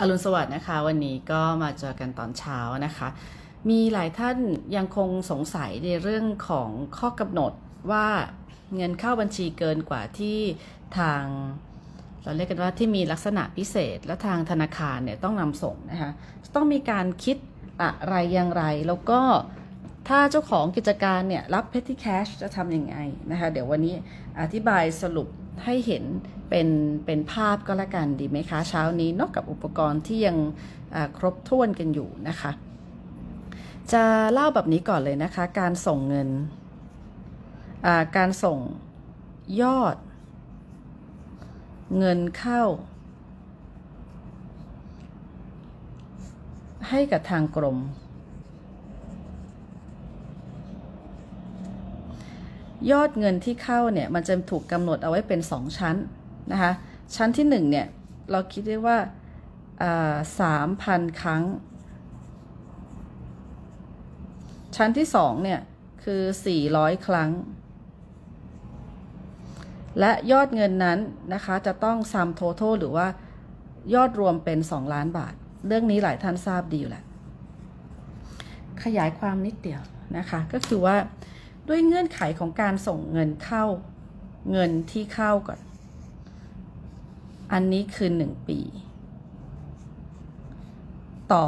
อรุณสวัสดิ์นะคะ วันนี้ก็มาเจอกันตอนเช้านะคะ มีหลายท่านยังคงสงสัยในเรื่องของข้อกำหนดว่าเงินเข้าบัญชีเกินกว่าที่ทาง เราเรียกกันว่าที่มีลักษณะพิเศษและทางธนาคารเนี่ยต้องนำส่งนะคะต้องมีการคิดอะไรอย่างไร แล้วก็ถ้าเจ้าของกิจการเนี่ยรับ petty cash จะทำยังไงนะคะ เดี๋ยววันนี้อธิบายสรุป ให้เห็นเป็นเป็นภาพก็แล้วกันดีไหมคะ เช้านี้นอกกับอุปกรณ์ที่ยังครบถ้วนกันอยู่นะคะ จะเล่าแบบนี้ก่อนเลยนะคะ การส่งเงิน การส่งยอด เงินเข้า ให้กับทางกรม ยอดเงินที่เข้าเนี่ยมันจะถูกกำหนดเอาไว้เป็นสองชั้นนะคะชั้นที่หนึ่งเนี่ยเราคิดได้ว่าสามพันครั้ง ชั้นที่สองเนี่ยคือ 400 ครั้ง และยอดเงินนั้นนะคะจะต้อง sum total หรือว่ายอดรวมเป็น 2 ล้านบาท เรื่องนี้หลายท่านทราบดีอยู่แล้วขยายความนิดเดียวนะคะก็คือว่า ด้วยเงื่อนไขของการส่งเงินเข้าเงินที่เข้าก่อน อันนี้คือ1ปี ต่อ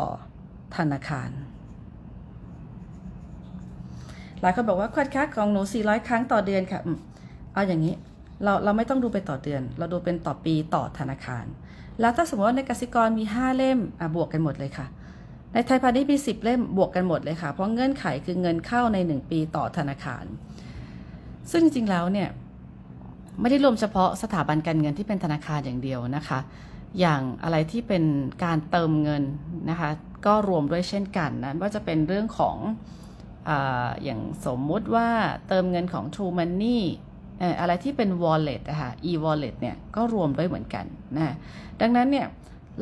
ธนาคาร หลายคนบอกว่าควัดค่าของหนู 400 ครั้งต่อเดือนค่ะ เอาอย่างนี้ เราเราไม่ต้องดูเป็นต่อเดือน เราดูเป็นต่อปีต่อธนาคาร แล้วถ้าสมมติว่าในกสิกรมี 5 เล่มบวกกันหมดเลยค่ะ ในไทยพาณิชย์มี10เล่มบวกกันหมดเลยค่ะ เพราะเงื่อนไขคือเงินเข้าใน 1 ปีต่อธนาคาร ซึ่งจริงๆแล้วเนี่ยไม่ได้รวมเฉพาะสถาบันการเงินที่เป็นธนาคารอย่างเดียวนะคะ อย่างอะไรที่เป็นการเติมเงินนะคะ ก็รวมด้วยเช่นกันนะว่าจะเป็นเรื่องของออย่างสมมุติว่าเติมเงินของ True Money เอ่ออะไรที่เป็น wallet นะคะ e-wallet เนี่ยก็รวมด้วยเหมือนกันนะดังนั้นเนี่ย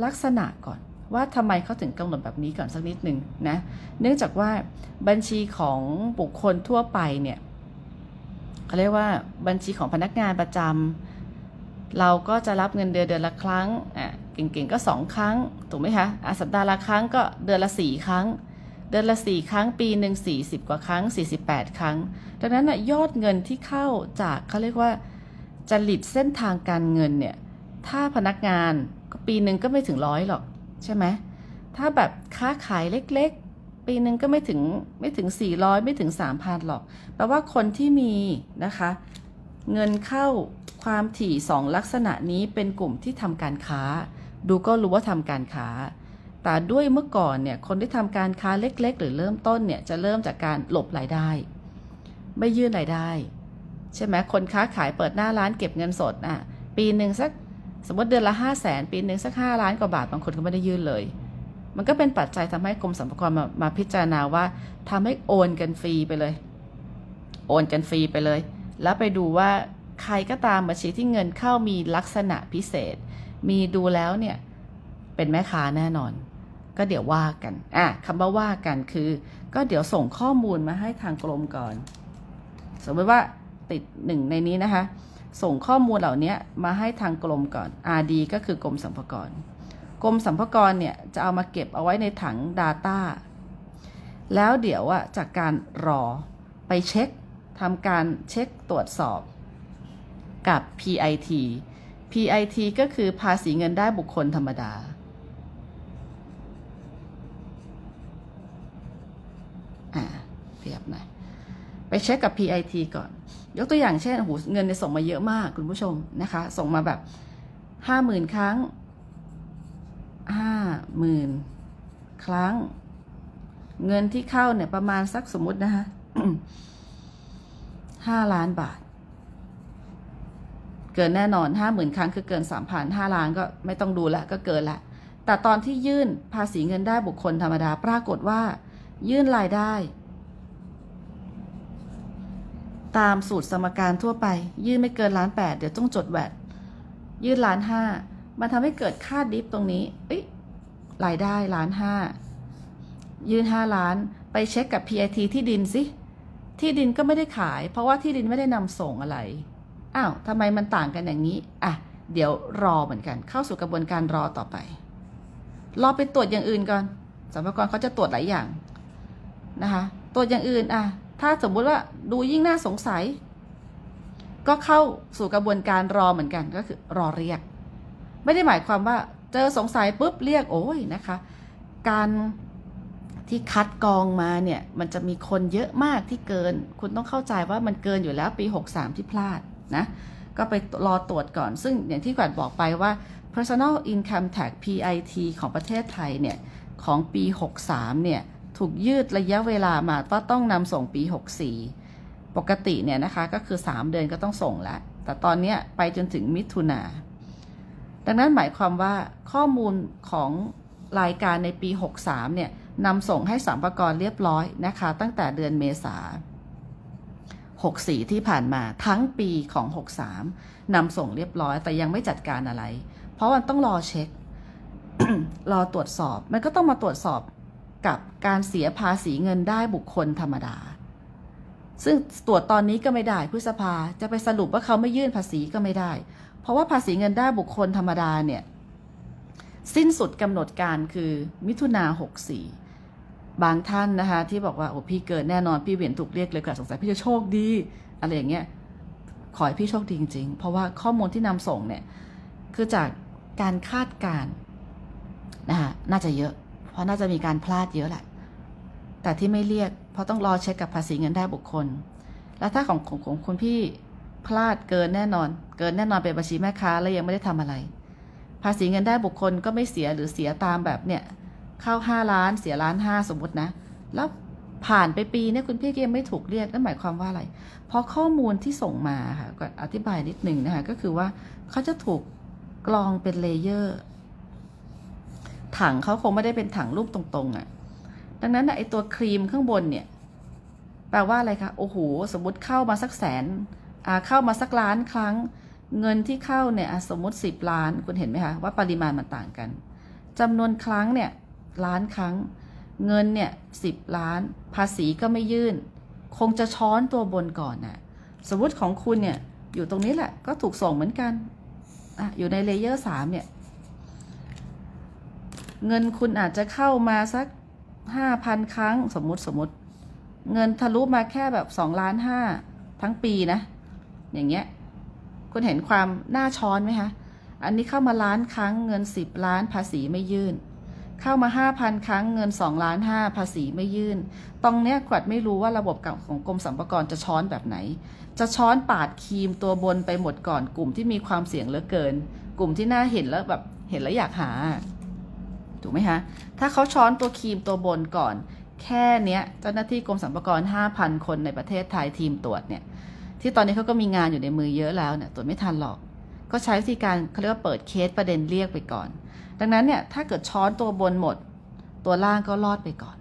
ลักษณะก่อน ว่าทำไมเขาถึงกำหนดแบบนี้ก่อนสักนิดหนึ่งนะ เนื่องจากว่าบัญชีของบุคคลทั่วไปเนี่ยเขาเรียกว่าบัญชีของพนักงานประจำเราก็จะรับเงินเดือนเดือนละครั้งอะเก่งๆก็ 2 ครั้งถูกไหมคะอะสัปดาห์ละครั้งก็เดือนละ 4 ครั้ง เดือนละ 4 ครั้งปีหนึ่ง40 กว่าครั้ง 48 ครั้ง ดังนั้นนะยอดเงินที่เข้าจากเขาเรียกว่าจริตเส้นทางการเงินเนี่ยถ้าพนักงานปีหนึ่งก็ไม่ถึงร้อยหรอก ใช่ไหมถ้าแบบค้าขายเล็กๆ ปีหนึ่งก็ไม่ถึงไม่ถึง 400 ไม่ถึง 3,000 หรอก แปลว่าคนที่มีนะคะ เงินเข้าความถี่สองลักษณะนี้เป็นกลุ่มที่ทำการค้า ดูก็รู้ว่าทำการค้า แต่ด้วยเมื่อก่อนเนี่ยคนที่ทำการค้าเล็ก ๆ หรือเริ่มต้นเนี่ยจะเริ่มจากการหลบรายได้ ไม่ยื่นรายได้ ใช่ไหมคนค้าขายเปิดหน้าร้านเก็บเงินสดอะปีหนึ่งสัก สมมติเดือนละห้าแสนปีหนึ่งสักห้าล้านกว่าบาทบางคนก็ไม่ได้ยื่นเลย มันก็เป็นปัจจัยทำให้กรมสรรพากรมามาพิจารณาว่าทำให้โอนกันฟรีไปเลย โอนกันฟรีไปเลย แล้วไปดูว่าใครก็ตามบัญชีที่เงินเข้ามีลักษณะพิเศษ มีดูแล้วเนี่ยเป็นแม่ค้าแน่นอน ก็เดี๋ยวว่ากันอะคำว่าว่ากันคือ ก็เดี๋ยวส่งข้อมูลมาให้ทางกรมก่อน สมมติว่าติดหนึ่งในนี้นะคะ ส่งข้อมูลเหล่านี้มาให้ทางกรมก่อน RD ก็คือกรมสรรพากรกรมสรรพากรเนี่ยจะเอามาเก็บเอาไว้ในถัง Data แล้วเดี๋ยวอะจากการรอไปเช็คทำการเช็คตรวจสอบกับ PIT PIT ก็คือภาษีเงินได้บุคคลธรรมดา อ่าเทียบหน่อย ไปเช็คกับ PIT ก่อน ยกตัวอย่างเช่นโอ้โหเงินเนี่ยส่งมาเยอะมากคุณผู้ชมนะคะ ส่งมาแบบห้าหมื่นครั้งห้าหมื่นครั้ง เงินที่เข้าเนี่ยประมาณสักสมมตินะคะห้าล้านบาท เกินแน่นอนห้าหมื่นครั้งคือเกินสามพันห้าล้านก็ไม่ต้องดูละก็เกินละแต่ตอนที่ยื่นภาษีเงินได้บุคคลธรรมดาปรากฏว่า ยื่นรายได้ ตามสูตรสมการทั่วไป ยื่นไม่เกินล้านแปดเดี๋ยวต้องจดแวดยื่นล้านห้ามันทำให้เกิดค่าดิฟตรงนี้เอ้ยรายได้ล้านห้ายื่นห้าล้าน ไปเช็คกับ PIT ที่ดินสิที่ดินก็ไม่ได้ขาย เพราะว่าที่ดินไม่ได้นำส่งอะไรอ้าวทำไมมันต่างกันอย่างนี้อะเดี๋ยวรอเหมือนกัน เข้าสู่กระบวนการรอต่อไป รอไปตรวจอย่างอื่นก่อนสรรพากรเขาจะตรวจหลายอย่างนะคะตรวจอย่างอื่นอะ ถ้าสมมุติว่าดูยิ่งน่าสงสัย ก็เข้าสู่กระบวนการรอเหมือนกันก็คือรอเรียก ไม่ได้หมายความว่าเจอสงสัยปุ๊บเรียกโอ้ยนะคะ การที่คัดกรองมาเนี่ยมันจะมีคนเยอะมากที่เกิน คุณต้องเข้าใจว่ามันเกินอยู่แล้วปี 63 ที่พลาดนะ ก็ไปรอตรวจก่อน ซึ่งอย่างที่ก่อนบอกไปว่า personal income tax PIT ของประเทศไทยเนี่ย ของปี 63 เนี่ย ถูกยืดระยะเวลามาว่าต้องนำส่งปี 64 ปกติเนี่ยนะคะก็คือ 3 เดือนก็ต้องส่งแล้วแต่ตอนนี้ไปจนถึงมิถุนาดังนั้นหมายความว่าข้อมูลของรายการในปี 63 เนี่ยนำส่งให้สัมภากรเรียบร้อยนะคะ ตั้งแต่เดือนเมษา64 ที่ผ่านมาทั้งปีของ 63นำส่งเรียบร้อย แต่ยังไม่จัดการอะไร เพราะมันต้องรอเช็ค รอตรวจสอบ มันก็ต้องมาตรวจสอบ กับการเสียภาษีเงินได้บุคคลธรรมดา ซึ่งตรวจตอนนี้ก็ไม่ได้พฤษภาจะไปสรุปว่าเขาไม่ยื่นภาษีก็ไม่ได้ เพราะว่าภาษีเงินได้บุคคลธรรมดาเนี่ย สิ้นสุดกำหนดการคือมิถุนา64บางท่านนะคะ ที่บอกว่าโอ้พี่เกิดแน่นอนพี่เวียนถูกเรียกเลยค่ะสงสัยพี่จะโชคดี อะไรอย่างเงี้ยขอให้พี่โชคดีจริงๆ เพราะว่าข้อมูลที่นำส่งเนี่ย คือจากการคาดการณ์นะคะน่าจะเยอะ ราะน่าจะมีการพลาดเยอะแหละ แต่ที่ไม่เรียก เพราะต้องรอเช็คกับภาษีเงินได้บุคคล แล้วถ้าของของของคุณพี่พลาดเกินแน่นอน เกินแน่นอนเป็นบัญชีแม่ค้าแล้วยังไม่ได้ทำอะไร ภาษีเงินได้บุคคลก็ไม่เสียหรือเสียตามแบบเนี่ยเข้าห้าล้านเสียล้านห้าสมมตินะ แล้วผ่านไปปีเนี่ยคุณพี่ก็ยังไม่ถูกเรียกนั่นหมายความว่าอะไร เพราะข้อมูลที่ส่งมาค่ะก็อธิบายนิดหนึ่งนะคะก็คือว่าเขาจะถูกกรองเป็นเลเยอร์ ถังเขาคงไม่ได้เป็นถังรูปตรงๆอะ่ะ ดังนั้นนะไอตัวครีมข้างบนเนี่ย แปลว่าอะไรคะ โอ้โห สมมติเข้ามาสักแสน อ่า เข้ามาสักล้านครั้ง เงินที่เข้าเนี่ยสมมติสิบล้าน คุณเห็นไหมคะว่าปริมาณมันต่างกันจำนวนครั้งเนี่ยล้านครั้ง เงินเนี่ยสิบล้าน ภาษีก็ไม่ยื่น คงจะช้อนตัวบนก่อนน่ะ สมมติของคุณเนี่ยอยู่ตรงนี้แหละก็ถูกส่งเหมือนกันอะอยู่ในเลเยอร์สามเนี่ย เงินคุณอาจจะเข้ามาสักห้าพันครั้งสมมติสมมติ เงินทะลุมาแค่แบบสองล้านห้าทั้งปีนะ อย่างเงี้ย คุณเห็นความน่าช้อนไหมคะ อันนี้เข้ามาล้านครั้งเงินสิบล้านภาษีไม่ยื่น เข้ามาห้าพันครั้งเงินสองล้านห้าภาษีไม่ยื่น ตรงเนี้ยขวัดไม่รู้ว่าระบบของกรมสรรพากรจะช้อนแบบไหน จะช้อนปาดครีมตัวบนไปหมดก่อนกลุ่มที่มีความเสี่ยงเหลือเกิน กลุ่มที่น่าเห็นแล้วแบบเห็นแล้วอยากหา ถูกไหมคะถ้าเขาช้อนตัวครีมตัวบนก่อน แค่เนี้ยเจ้าหน้าที่กรมสรรพากร5,000 คนในประเทศไทยทีมตรวจเนี่ยที่ตอนนี้เขาก็มีงานอยู่ในมือเยอะแล้วเนี่ยตรวจไม่ทันหรอก ก็ใช้วิธีการเขาเรียกว่าเปิดเคสประเด็นเรียกไปก่อน ดังนั้นเนี่ยถ้าเกิดช้อนตัวบนหมด ตัวล่างก็รอดไปก่อน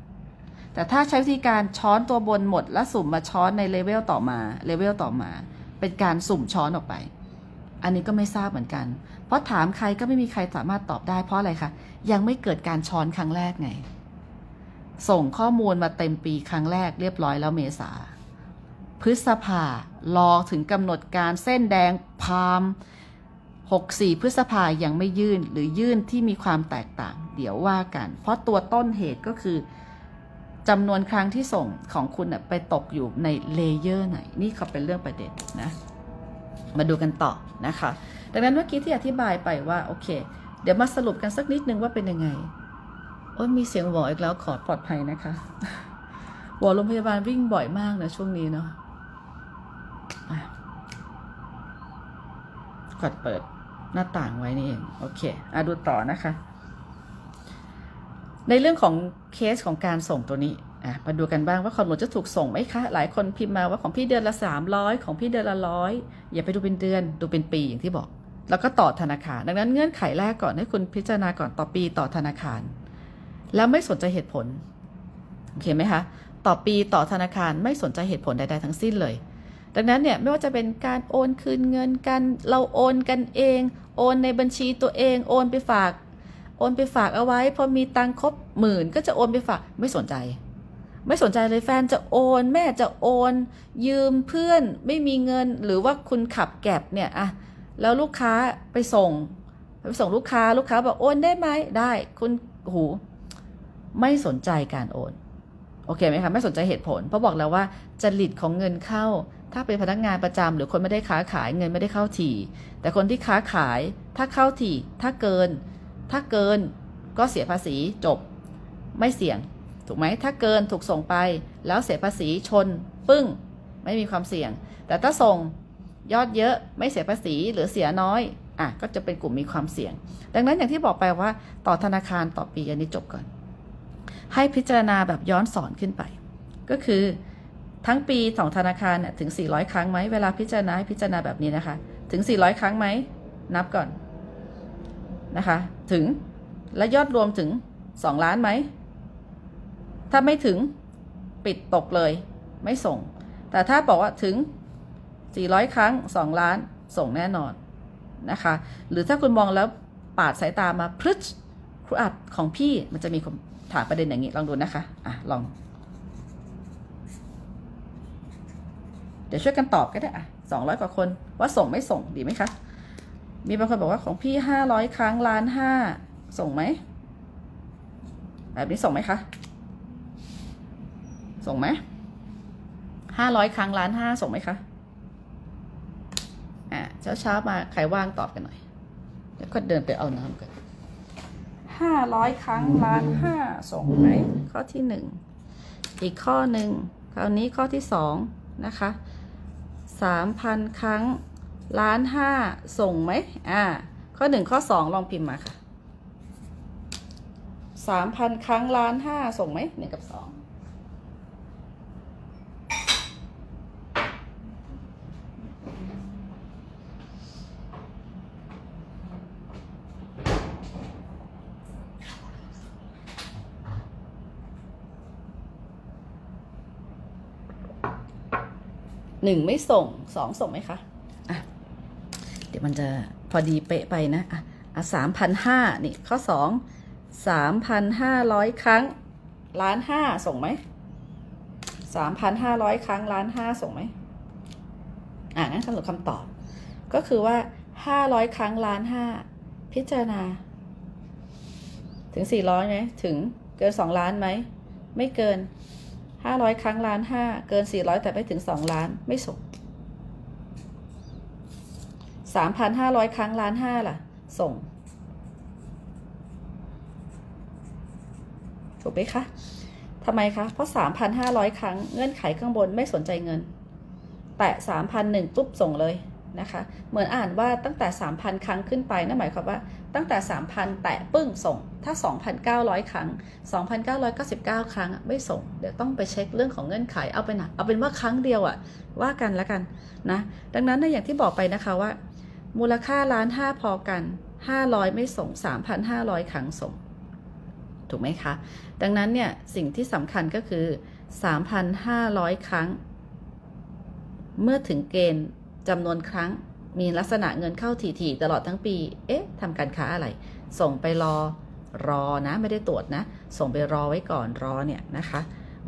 แต่ถ้าใช้วิธีการช้อนตัวบนหมด แล้วสุ่มมาช้อนในเลเวลต่อมาเลเวลต่อมา เป็นการสุ่มช้อนออกไป อันนี้ก็ไม่ทราบเหมือนกัน เพราะถามใครก็ไม่มีใครสามารถตอบได้เพราะอะไรคะ ยังไม่เกิดการช้อนครั้งแรกไง ส่งข้อมูลมาเต็มปีครั้งแรกเรียบร้อยแล้วเมษา พฤษภารอถึงกำหนดการเส้นแดงพาม64 พฤษภายังไม่ยื่นหรือยื่นที่มีความแตกต่าง เดี๋ยวว่ากัน เพราะตัวต้นเหตุก็คือจำนวนครั้งที่ส่งของคุณไปตกอยู่ในเลเยอร์ไหน นี่เขาเป็นเรื่องประเด็นนะ มาดูกันต่อนะคะ ดังนั้นเมื่อกี้ที่อธิบายไปว่าโอเค เดี๋ยวมาสรุปกันสักนิดนึงว่าเป็นยังไง โอ้ยมีเสียงหวออีกแล้วขอปลอดภัยนะคะหวอโรงพยาบาลวิ่งบ่อยมากนะช่วงนี้เนาะอะกดเปิดหน้าต่างไว้นี่เองโอเคอะดูต่อนะคะ ในเรื่องของเคสของการส่งตัวนี้ อะมาดูกันบ้างว่าของหนูจะถูกส่งไหมคะ หลายคนพิมพ์มาว่าของพี่เดือนละ 300 ของพี่เดือนละร้อยอย่าไปดูเป็นเดือนดูเป็นปีอย่างที่บอก แล้วก็ต่อธนาคาร ดังนั้นเงื่อนไขแรกก่อนให้คุณพิจารณาก่อนต่อปีต่อธนาคาร แล้วไม่สนใจเหตุผลโอเคไหมคะต่อปีต่อธนาคารไม่สนใจเหตุผลใดๆทั้งสิ้นเลย ดังนั้นเนี่ยไม่ว่าจะเป็นการโอนคืนเงินกัน เราโอนกันเอง โอนในบัญชีตัวเองโอนไปฝาก โอนไปฝากเอาไว้พอมีตังค์ครบหมื่นก็จะโอนไปฝากไม่สนใจ ไม่สนใจเลยแฟนจะโอน แม่จะโอน ยืมเพื่อนไม่มีเงินหรือว่าคุณขับแก็บเนี่ยอะแล้วลูกค้าไปส่ง ไปส่งลูกค้าลูกค้าบอกโอนได้ไหมได้คุณโอ้โหไม่สนใจการโอน โอเคไหมคะไม่สนใจเหตุผล เพราะบอกแล้วว่าจริตของเงินเข้า ถ้าเป็นพนักงานประจำหรือคนไม่ได้ค้าขายเงินไม่ได้เข้าถี่ แต่คนที่ค้าขายถ้าเข้าถี่ ถ้าเกิน ถ้าเกินก็เสียภาษีจบ ไม่เสี่ยง ถูกไหมถ้าเกินถูกส่งไปแล้วเสียภาษีชน ปึ้ง ไม่มีความเสี่ยง แต่ถ้าส่งยอดเยอะไม่เสียภาษีหรือเสียน้อยอะก็จะเป็นกลุ่มมีความเสี่ยง ดังนั้นอย่างที่บอกไปว่าต่อธนาคารต่อปีอันนี้จบก่อน ให้พิจารณาแบบย้อนสอนขึ้นไป ก็คือทั้งปีของธนาคารเนี่ยถึง 400 ครั้งไหมเวลาพิจารณาพิจารณาแบบนี้นะคะ ถึง 400 ครั้งไหมนับก่อนนะคะ ถึงและยอดรวมถึง 2 ล้านไหม ถ้าไม่ถึงปิดตกเลย ไม่ส่ง แต่ถ้าบอกว่าถึง 400 ครั้ง 2 ล้านส่งแน่นอนนะคะ หรือถ้าคุณมองแล้วปาดสายตามาพรึชครูอัดของพี่มันจะมีถามประเด็นอย่างนี้ ลองดูนะคะอะลอง เดี๋ยวช่วยกันตอบก็ได้อะสองร้อยกว่าคนว่าส่งไม่ส่งดีไหมคะ มีบางคนบอกว่าของพี่ห้าร้อยครั้งล้านห้าส่งไหมแบบนี้ส่งไหมคะ ส่งไหมห้าร้อยครั้งล้านห้าส่งไหมคะ อะเช้าเช้าๆมาใครว่างตอบกันหน่อย แล้วก็เดินไปเอาน้ำกันห้าร้อยครั้งล้านห้าส่งไหมข้อที่หนึ่งอีกข้อหนึ่งคราวนี้ข้อที่สองนะคะสามพันครั้งล้านห้าส่งไหมอ่า ข้อหนึ่งข้อสองลองพิมพ์มาค่ะสามพันครั้งล้านห้าส่งไหมหนึ่งกับสอง หนึ่งไม่ส่งสองส่งไหมคะอะเดี๋ยวมันจะพอดีเป๊ะไปนะอะอะสามพันห้านี่ข้อสองสามพันห้าร้อยครั้งล้านห้าส่งไหมสามพันห้าร้อยครั้งล้านห้าส่งไหมอะงั้นสรุปคำตอบ ก็คือว่าห้าร้อยครั้งล้านห้าพิจารณา ถึงสี่ร้อยไหมถึงเกินสองล้านไหม ไม่เกิน ห้าร้อยครั้งล้านห้าเกินสี่ร้อยแต่ไม่ถึงสองล้านไม่ส่งสามพันห้าร้อยครั้งล้านห้าล่ะ ส่ง ถูกไหมคะทำไมคะ เพราะสามพันห้าร้อยครั้งเงื่อนไขข้างบนไม่สนใจเงิน แต่สามพันหนึ่งปุ๊บส่งเลย นะคะ เหมือนอ่านว่าตั้งแต่สามพันครั้งขึ้นไปนั่นหมายความว่าตั้งแต่สามพันแตะปึ้งส่ง ถ้าสองพันเก้าร้อยครั้งสองพันเก้าร้อยเก้าสิบเก้าครั้งไม่ส่ง เดี๋ยวต้องไปเช็คเรื่องของเงื่อนไข เอาเป็นะเอาเป็นว่าครั้งเดียวอะว่ากันแล้วกันนะ ดังนั้นนะอย่างที่บอกไปนะคะว่า มูลค่าล้านห้าพอกันห้าร้อยไม่ส่งสามพันห้าร้อยครั้งส่ง ถูกไหมคะ ดังนั้นเนี่ยสิ่งที่สำคัญก็คือ 3,500 ครั้งเมื่อถึงเกณฑ์ จำนวนครั้งมีลักษณะเงินเข้าถี่ๆตลอดทั้งปี เอ๊ะทำการค้าอะไร ส่งไปรอ รอนะ ไม่ได้ตรวจนะ ส่งไปรอไว้ก่อน รอเนี่ยนะคะ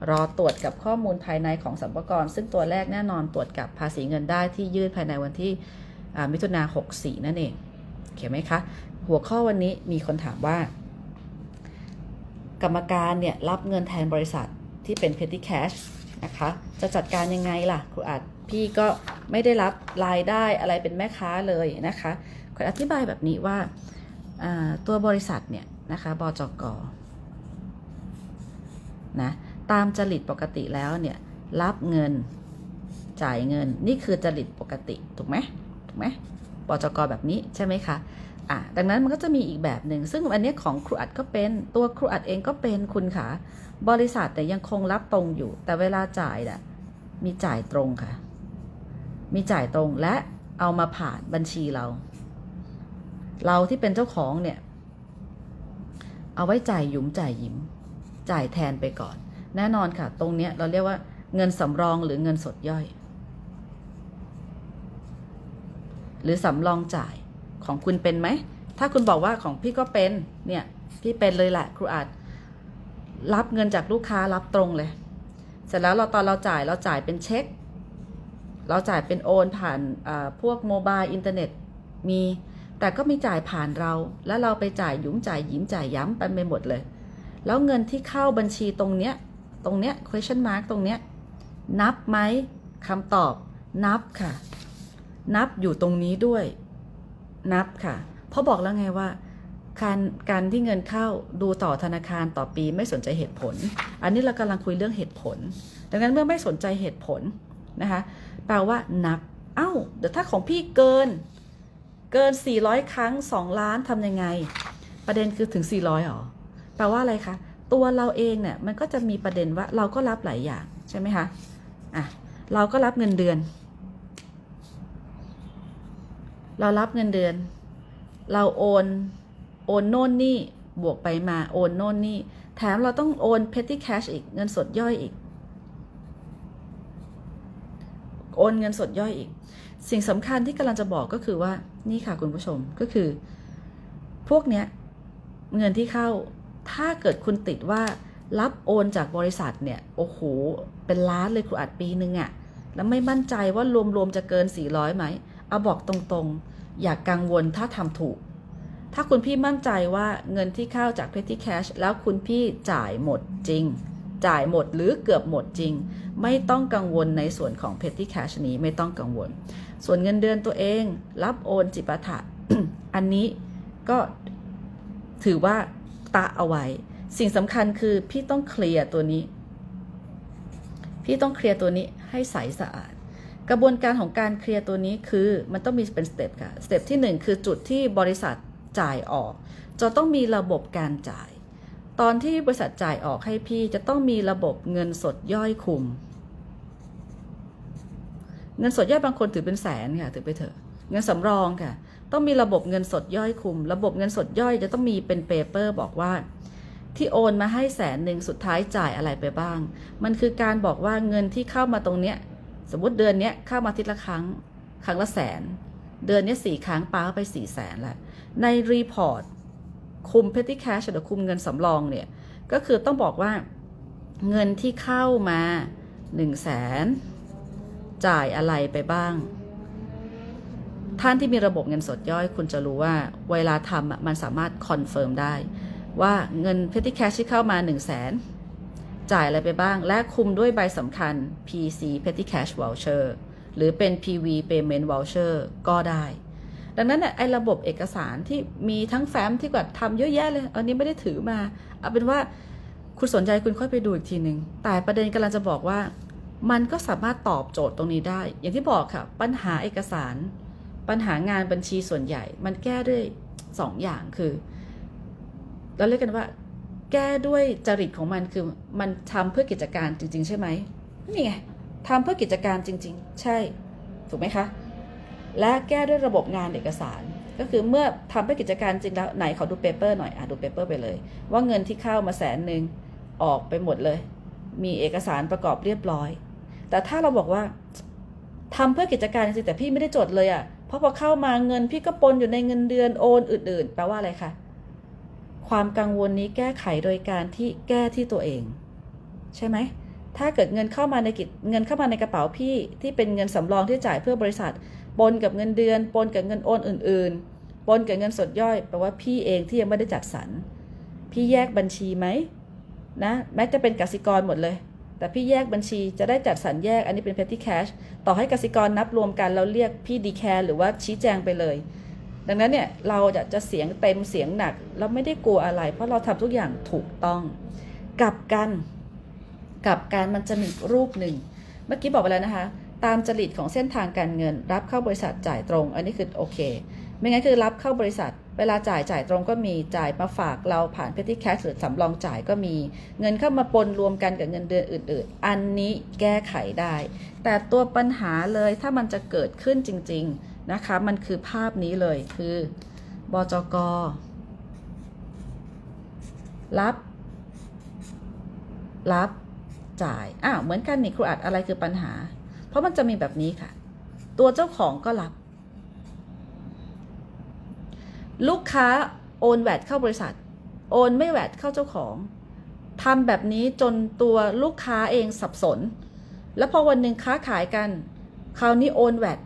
รอตรวจกับข้อมูลภายในของสัมภากระซึ่งตัวแรกแน่นอนตรวจกับภาษีเงินได้ที่ยื่นภายในวันที่มิถุนา64 นั่นเองเขียนไหมคะ หัวข้อวันนี้มีคนถามว่า กรรมการเนี่ยรับเงินแทนบริษัทที่เป็น petty cash นะคะ จะจัดการยังไงล่ะ ครูอัดพี่ก็ ไม่ได้รับรายได้อะไรเป็นแม่ค้าเลยนะคะขออธิบายแบบนี้ว่าตัวบริษัทเนี่ยนะคะบจกนะตามจริตปกติแล้วเนี่ยรับเงินจ่ายเงินนี่คือจริตปกติถูกไหมถูกไหมบจกแบบนี้ใช่ไหมคะอะดังนั้นมันก็จะมีอีกแบบหนึ่งซึ่งอันนี้ของครูอัดก็เป็นตัวครูอัดเองก็เป็นคุณค่ะบริษัทแต่ยยังคงรับตรงอยู่ แต่เวลาจ่ายน่ะมีจ่ายตรงค่ะ มีจ่ายตรงและเอามาผ่านบัญชีเรา เราที่เป็นเจ้าของเนี่ย เอาไว้จ่ายหยุมจ่ายยิม จ่ายแทนไปก่อน แน่นอนค่ะ ตรงเนี้ยเราเรียกว่าเงินสำรองหรือเงินสดย่อย หรือสำรองจ่ายของคุณเป็นไหม ถ้าคุณบอกว่าของพี่ก็เป็นเนี่ยพี่เป็นเลยแหละครูอาจรับเงินจากลูกค้ารับตรงเลย เสร็จแล้วเราตอนเราจ่ายเราจ่ายเป็นเช็ค เราจ่ายเป็นโอนผ่านพวกโมบายอินเทอร์เน็ตมี แต่ก็มีจ่ายผ่านเรา แล้วเราไปจ่ายหยุ้มจ่ายหยิ้มจ่ายย้ำไปไปหมดเลย แล้วเงินที่เข้าบัญชีตรงเนี้ยตรงเนี้ย question mark ตรงเนี้ยนับไหมคำตอบนับค่ะ นับอยู่ตรงนี้ด้วย นับค่ะ เพราะบอกแล้วไงว่า การการที่เงินเข้าดูต่อธนาคารต่อปีไม่สนใจเหตุผล อันนี้เรากำลังคุยเรื่องเหตุผล ดังนั้นเมื่อไม่สนใจเหตุผลนะคะ แปลว่านับ เอ้า เดี๋ยวถ้าของพี่เกิน เกิน 400 ครั้ง 2 ล้านทำยังไง ประเด็นคือถึง 400หรอ แปลว่าอะไรคะ ตัวเราเองเนี่ยมันก็จะมีประเด็นว่าเราก็รับหลายอย่างใช่ไหมคะ อะ เราก็รับเงินเดือน เรารับเงินเดือน เราโอน โอนโน่นนี่ บวกไปมา โอนโน่นนี่ แถมเราต้องโอน petty cash อีก เงินสดย่อยอีก โอนเงินสดย่อยอีก สิ่งสำคัญที่กำลังจะบอกก็คือว่านี่ค่ะคุณผู้ชมก็คือ พวกเนี้ยเงินที่เข้าถ้าเกิดคุณติดว่ารับโอนจากบริษัทเนี่ยโอ้โหเป็นล้านเลยครูอัดปีนึงอะ่ะแล้วไม่มั่นใจว่ารวมๆจะเกิน 400ไหมเอาบอกตรงๆ อย่ากกังวลถ้าทำถูก ถ้าคุณพี่มั่นใจว่าเงินที่เข้าจาก petty cash แล้วคุณพี่จ่ายหมดจริง จ่ายหมดหรือเกือบหมดจริง ไม่ต้องกังวลในส่วนของ petty cash นี้ไม่ต้องกังวล ส่วนเงินเดือนตัวเองรับโอนจิปาถะอันนี้ก็ถือว่าตะเอาไว้ สิ่งสำคัญคือพี่ต้องเคลียร์ตัวนี้ พี่ต้องเคลียร์ตัวนี้ให้ใสสะอาดกระบวนการของการเคลียร์ตัวนี้คือมันต้องมีเป็นสเต็ปค่ะ สเต็ปที่ 1 คือจุดที่บริษัทจ่ายออก จะต้องมีระบบการจ่าย ตอนที่บริษัทจ่ายออกให้พี่จะต้องมีระบบเงินสดย่อยคุม เงินสดย่อยบางคนถือเป็นแสนค่ะถือไปเถอะ เงินสำรองค่ะ ต้องมีระบบเงินสดย่อยคุม ระบบเงินสดย่อยจะต้องมีเป็นเปเปอร์บอกว่า ที่โอนมาให้แสนหนึ่งสุดท้ายจ่ายอะไรไปบ้าง มันคือการบอกว่าเงินที่เข้ามาตรงเนี้ย สมมติเดือนเนี้ยเข้ามาทีละครั้ง ครั้งละแสน เดือนเนี้ยสี่ครั้งป้าไปสี่แสนละในรีพอร์ต คุม petty cash หรือคุมเงินสำรองเนี่ย ก็คือต้องบอกว่าเงินที่เข้ามา1นึ่งแสนจ่ายอะไรไปบ้าง ท่านที่มีระบบเงินสดย่อยคุณจะรู้ว่าเวลาทำมันสามารถคอนเฟิร์มได้ ว่าเงิน petty cash ที่เข้ามา 1 0 0 0 0แสนจ่ายอะไรไปบ้าง และคุมด้วยใบสำคัญ PC petty cash voucher หรือเป็น PV payment voucher ก็ได้ ดังนั้นเนี่ยไอ้ระบบเอกสารที่มีทั้งแฟ้มที่กว่าทำเยอะแยะเลย อันนี้ไม่ได้ถือมา เอาเป็นว่าคุณสนใจคุณค่อยไปดูอีกทีหนึ่งแต่ประเด็นกำลังจะบอกว่า มันก็สามารถตอบโจทย์ตรงนี้ได้ อย่างที่บอกค่ะ ปัญหาเอกสาร ปัญหางานบัญชีส่วนใหญ่ มันแก้ด้วยสองอย่างคือ เราเรียกกันว่า แก้ด้วยจริตของมันคือมันทำเพื่อกิจการจริง ๆ ใช่ไหมนี่ไงทำเพื่อกิจการจริง ๆ ใช่ ถูกไหมคะ และแก้ด้วยระบบงานเอกสาร ก็คือเมื่อทำเพื่อกิจการจริงแล้วไหนขอดูเปเปอร์หน่อยอะดูเปเปอร์ไปเลย ว่าเงินที่เข้ามาแสนหนึ่งออกไปหมดเลย มีเอกสารประกอบเรียบร้อย แต่ถ้าเราบอกว่าทำเพื่อกิจการจริงแต่พี่ไม่ได้จดเลยอะ่ะเพราะพอเข้ามาเงินพี่ก็ปนอยู่ในเงินเดือนโอนอื่น ๆ แปลว่าอะไรคะความกังวลนี้แก้ไขโดยการที่แก้ที่ตัวเอง ใช่ไหมถ้าเกิดเงินเข้ามาในกิจเงินเข้ามาในกระเป๋าพี่ที่เป็นเงินสำรองที่จ่ายเพื่อบริษัท ปนกับเงินเดือน ปนกับเงินโอนอื่น ๆ ปนกับเงินสดย่อยแปลว่าพี่เองที่ยังไม่ได้จัดสรรพี่แยกบัญชีไหมนะแม้จะเป็นกสิกรหมดเลย แต่พี่แยกบัญชีจะได้จัดสรรแยกอันนี้เป็น petty cash ต่อให้กสิกรนับรวมกันเราเรียกพี่ดีแคร์หรือว่าชี้แจงไปเลย ดังนั้นเนี่ยเราจะจะเสียงเต็มเสียงหนัก เราไม่ได้กลัวอะไร เพราะเราทำทุกอย่างถูกต้องกลับกันกลับกันมันจะมีรูปหนึ่ง เมื่อกี้บอกไปแล้วนะคะ ตามจริตของเส้นทางการเงิน รับเข้าบริษัทจ่ายตรง อันนี้คือโอเค ไม่งั้นคือรับเข้าบริษัท เวลาจ่ายจ่ายตรงก็มีจ่ายมาฝากเราผ่าน petty cash หรือสำรองจ่ายก็มี เงินเข้ามาปนรวมกันกับเงินเดือนอื่น ๆ อันนี้แก้ไขได้ แต่ตัวปัญหาเลยถ้ามันจะเกิดขึ้นจริง ๆนะคะ มันคือภาพนี้เลยคือบจกรับ รับจ่าย อ้าว เหมือนกันนี่ครูอัดอะไรคือปัญหา เพราะมันจะมีแบบนี้ค่ะ ตัวเจ้าของก็รับ ลูกค้าโอนแวดเข้าบริษัท โอนไม่แวดเข้าเจ้าของทำแบบนี้จนตัวลูกค้าเองสับสน แล้วพอวันหนึ่งค้าขายกัน คราวนี้โอนแวด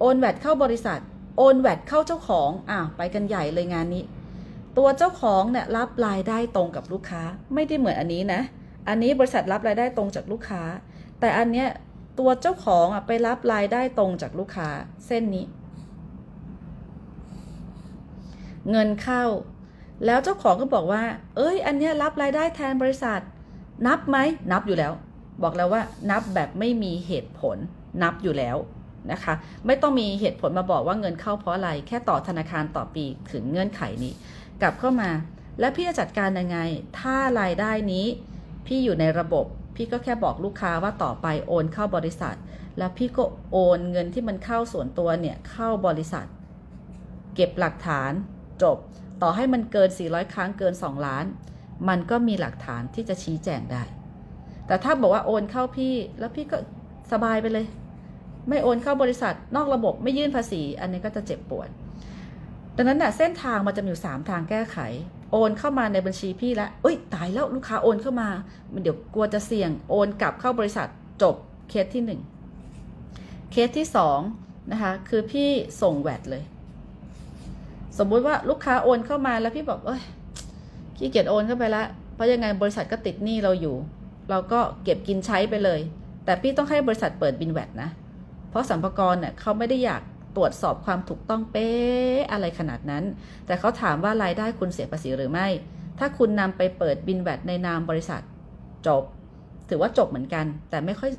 โอนแวดเข้าบริษัท โอนแวดเข้าเจ้าของอ่าไปกันใหญ่เลยงานนี้ ตัวเจ้าของเนี่ยรับรายได้ตรงกับลูกค้า ไม่ได้เหมือนอันนี้นะ อันนี้บริษัทรับรายได้ตรงจากลูกค้า แต่อันเนี้ย ตัวเจ้าของอะไปรับรายได้ตรงจากลูกค้าเส้นนี้ เงินเข้า แล้วเจ้าของก็บอกว่า เอ้ย อันเนี้ยรับรายได้แทนบริษัท นับไหมนับอยู่แล้ว บอกแล้วว่า นับแบบไม่มีเหตุผล นับอยู่แล้วนะคะ ไม่ต้องมีเหตุผลมาบอกว่าเงินเข้าเพราะอะไร แค่ต่อธนาคารต่อปีถึงเงื่อนไขนี้ กลับเข้ามา แล้วพี่จะจัดการยังไง ถ้ารายได้นี้ พี่อยู่ในระบบ พี่ก็แค่บอกลูกค้าว่าต่อไปโอนเข้าบริษัท แล้วพี่ก็โอนเงินที่มันเข้าส่วนตัวเนี่ยเข้าบริษัท เก็บหลักฐานจบ ต่อให้มันเกิน 400 ครั้งเกิน 2 ล้าน มันก็มีหลักฐานที่จะชี้แจงได้ แต่ถ้าบอกว่าโอนเข้าพี่แล้วพี่ก็สบายไปเลย ไม่โอนเข้าบริษัทนอกระบบไม่ยื่นภาษี อันนี้ก็จะเจ็บปวดดังนั้นน่ะเส้นทางมันจะมีอยู่ 3 ทางแก้ไข โอนเข้ามาในบัญชีพี่แล้วเอ้ยตายแล้วลูกค้าโอนเข้ามา มันเดี๋ยวกลัวจะเสี่ยงโอนกลับเข้าบริษัทจบเคสที่ 1 เคสที่2นะคะคือพี่ส่งแวดเลย สมมุติว่าลูกค้าโอนเข้ามาแล้วพี่บอกเอ้ยขี้เกียจโอนเข้าไปละเพราะยังไงบริษัทก็ติดหนี้เราอยู่ เราก็เก็บกินใช้ไปเลย แต่พี่ต้องให้บริษัทเปิดบินแวดนะ เพราะสัมภาระเนี่ยเขาไม่ได้อยาก ตรวจสอบความถูกต้องเป๊ะอะไรขนาดนั้น แต่เขาถามว่ารายได้คุณเสียภาษีหรือไม่ ถ้าคุณนำไปเปิดบินแวดในนามบริษัทจบ ถือว่าจบเหมือนกัน แต่ไม่ค่อย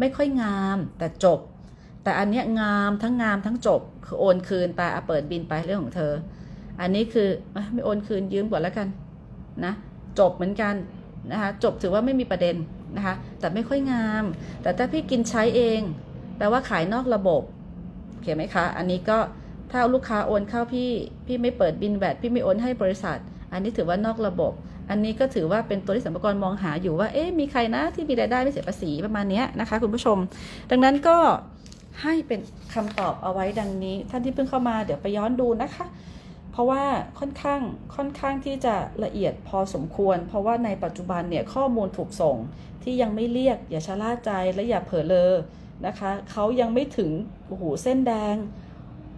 ไม่ค่อยงาม แต่จบ แต่อันเนี้ยงามทั้งงามทั้งจบ คือโอนคืนไปอะเปิดบินไปเรื่องของเธอ อันนี้คือไม่โอนคืนยืมก่อนแล้วกันนะจบเหมือนกันนะคะจบถือว่าไม่มีประเด็นนะคะแต่ไม่ค่อยงาม แต่ถ้าพี่กินใช้เอง แปลว่าขายนอกระบบ โอเคไหมคะ อันนี้ก็ถ้าลูกค้าโอนเข้าพี่ พี่ไม่เปิดบินแวดพี่ไม่โอนให้บริษัท อันนี้ถือว่านอกระบบ อันนี้ก็ถือว่าเป็นตัวที่สรรพากรมองหาอยู่ว่า เอ๊ะ มีใครนะที่มีรายได้ไม่เสียภาษีประมาณนี้นะคะ คุณผู้ชม ดังนั้นก็ให้เป็นคำตอบเอาไว้ดังนี้ ท่านที่เพิ่งเข้ามาเดี๋ยวไปย้อนดูนะคะ เพราะว่าค่อนข้างค่อนข้างที่จะละเอียดพอสมควร เพราะว่าในปัจจุบันเนี่ยข้อมูลถูกส่งที่ยังไม่เรียกอย่าชะล่าใจและอย่าเผลอเลอ นะคะเขายังไม่ถึงโอ้โหเส้นแดง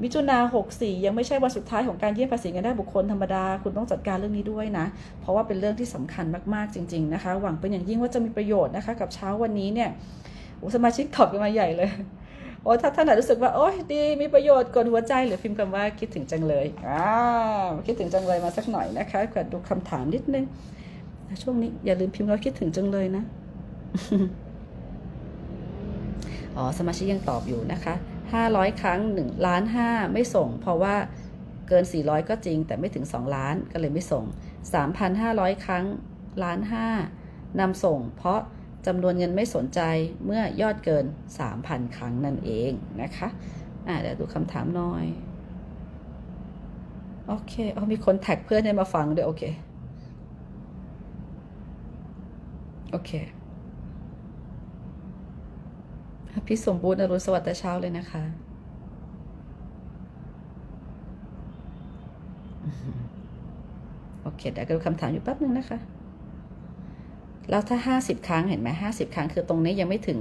มิถุนา64 ยังไม่ใช่วันสุดท้ายของการยื่นภาษีเงินได้บุคคลธรรมดา คุณต้องจัดการเรื่องนี้ด้วยนะ เพราะว่าเป็นเรื่องที่สำคัญมากๆจริง ๆนะคะ หวังเป็นอย่างยิ่งว่าจะมีประโยชน์นะคะ กับเช้าวันนี้เนี่ยโอ้สมาชิกตอบกันมาใหญ่เลยโอ้ถ้าท่านไหนรู้สึกว่าโอ้ยดีมีประโยชน์กดหัวใจหรือพิมพ์คำว่าคิดถึงจังเลยอ่าคิดถึงจังเลยมาสักหน่อยนะคะกดดูคำถามนิดนึงช่วงนี้อย่าลืมพิมพ์ว่าคิดถึงจังเลยนะ อ๋อสมาชิกยังตอบอยู่นะคะ500 ครั้ง1ล้าน5ไม่ส่ง เพราะว่าเกิน 400 ก็จริง แต่ไม่ถึง 2 ล้านก็เลยไม่ส่ง 3,500 ครั้งล้าน5นำส่ง เพราะจำนวนเงินไม่สนใจเมื่อยอดเกิน 3,000 ครั้งนั่นเองนะคะอ่าเดี๋ยวดูคำถามหน่อย โอเคเอามีคนแท็กเพื่อนให้มาฟังด้วย โอเค โอเค พี่สมบูรณ์อรุณสวัสดิ์แต่เช้าเลยนะคะ โอเคเดี๋ยวก็ดูคำถามอยู่แป๊บนึงนะคะ แล้วถ้าห้าสิบครั้งเห็นไหมห้าสิบครั้งคือตรงนี้ยังไม่ถึง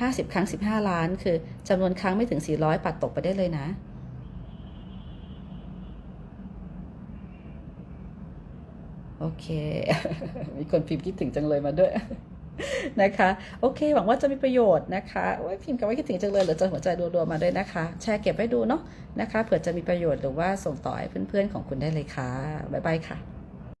ห้าสิบครั้งสิบห้าล้าน คือจำนวนครั้งไม่ถึงสี่ร้อยปัดตกไปได้เลยนะโอเค มีคนพิมพ์คิดถึงจังเลยมาด้วย นะคะ โอเค หวังว่าจะมีประโยชน์นะคะโอ้ยพิมพ์กันว่าคิดถึงจังเลยหรือจะหัวใจรัวๆมาด้วยนะคะ แชร์เก็บไว้ดูเนาะนะคะเผื่อจะมีประโยชน์หรือว่าส่งต่อให้เพื่อนๆของคุณได้เลยค่ะบ๊ายบายค่ะ